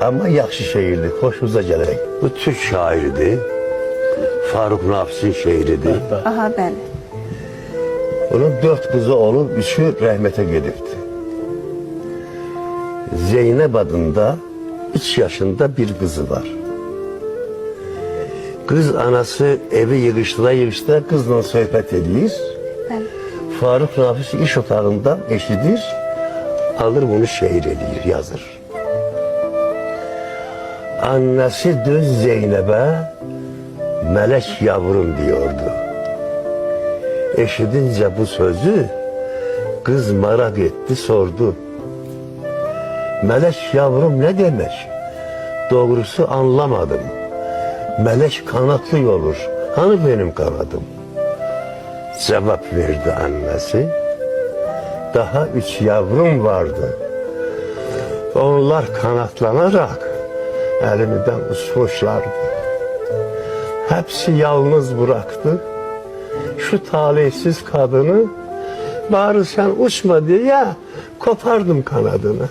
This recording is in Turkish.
Ama yaxşı şehirdi, hoşumuza gelerek. Bu Türk şairidir. Faruk Nafis'in şeiridir. Aha bəli. Onun dört kızı olup üçü rəhmətə gedibdi. Zeynep adında üç yaşında bir kızı var. Kız anası evi yığıştıra yığıştıra kızla söhbət edir. Bəli. Faruk Nafis iş otağında eşidir. Alır bunu şehir edir, yazır. Annesi düz Zeynep'e melek yavrum diyordu. Eşidince bu sözü kız merak etti sordu. Melek yavrum ne demek? Doğrusu anlamadım. Melek kanatlı olur. Hani benim kanadım? Cevap verdi annesi. Daha üç yavrum vardı. Onlar kanatlanarak elimden uçmuşlardı. Hepsi yalnız bıraktı. Şu talihsiz kadını bari sen uçma diye kopardım kanadını.